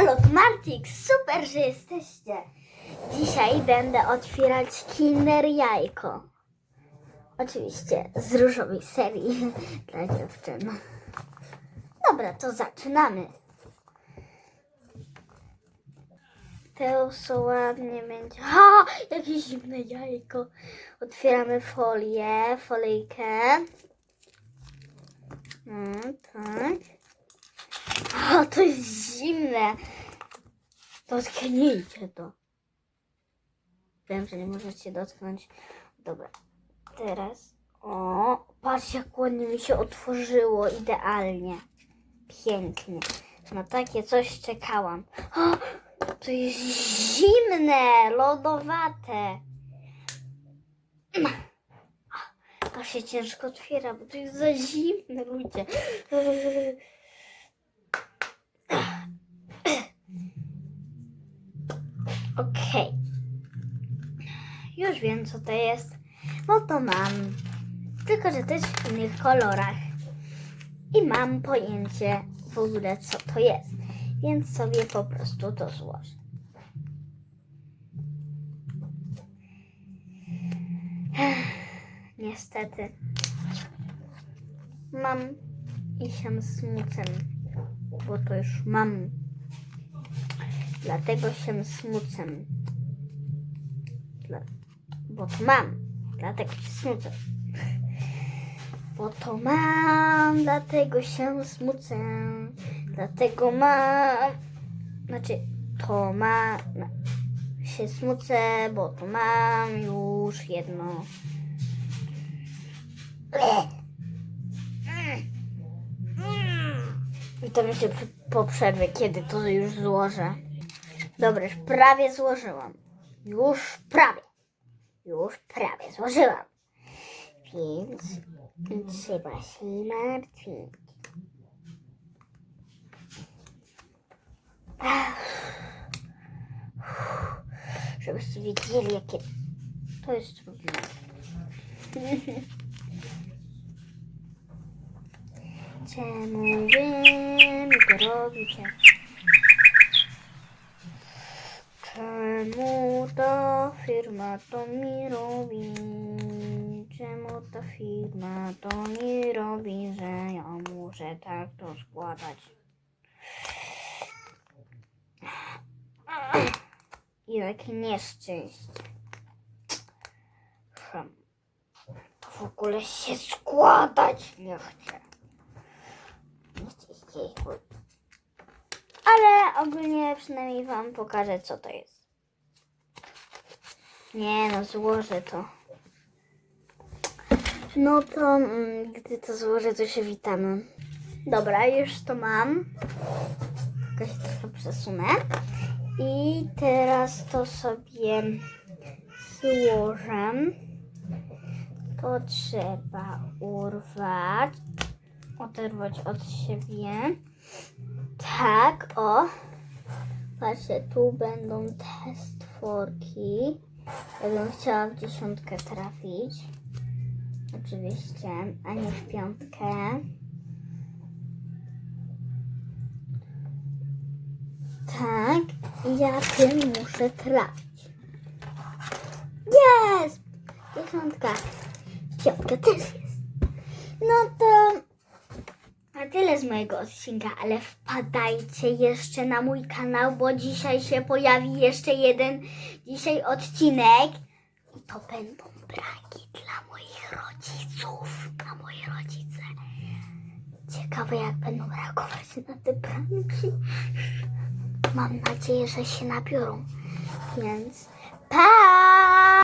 Elok Martix, super, że jesteście. Dzisiaj będę otwierać Kinder Jajko. Oczywiście z różowej serii dla dziewczyn. Dobra, to zaczynamy. Są ładnie będzie. Ha! Jakieś zimne jajko. Otwieramy folię, folijkę. Mm, tak. O, to jest zimne. Dotknijcie to. Wiem, że nie możecie dotknąć. Dobra. Teraz. O, patrz jak ładnie mi się otworzyło. Idealnie. Pięknie. Na takie coś czekałam. O, to jest zimne, lodowate. To się ciężko otwiera, bo to jest za zimne, ludzie. Już wiem, co to jest. Bo to mam. Tylko, że jest w innych kolorach. I mam pojęcie w ogóle, co to jest. Więc sobie po prostu to złożę. Niestety. Mam i się smucę, bo to już mam. Dlatego się smucę. Bo to mam. Dlatego się smucę. Bo to mam, dlatego się smucę. Dlatego mam. Znaczy, to ma. na- Się smucę, bo to mam już jedno. Witam się przy- po przerwie, kiedy to już złożę. Dobra, już prawie złożyłam. Już prawie. Już prawie złożyłam. Więc trzeba się martwić. Żebyście wiedzieli, jakie to jest trudne. Czemu wy mi to robicie? Czemu ta firma to mi robi? Czemu ta firma to mi robi, że ja muszę tak to składać? I jakie nieszczęście. Hmm. To w ogóle się składać nie chce. Nie chce się ale ogólnie przynajmniej Wam pokażę, co to jest. Nie no, złożę to. No to mm, gdy to złożę, to się witamy. Dobra, już to mam. Tylko się trochę przesunę. I teraz to sobie złożę. To trzeba urwać, oderwać od siebie. Tak, o. Patrzcie, tu będą te stworki. Ja bym chciała w dziesiątkę trafić. Oczywiście, a nie w piątkę. Tak, ja tym muszę trafić. Jest! Dziesiątka. Piątka też jest. No to tyle z mojego odcinka, ale wpadajcie jeszcze na mój kanał, bo dzisiaj się pojawi jeszcze jeden dzisiaj odcinek. I to będą braki dla moich rodziców, dla moich rodzice. Ciekawe jak będą reagować na te pranki. Mam nadzieję, że się nabiorą. Więc pa!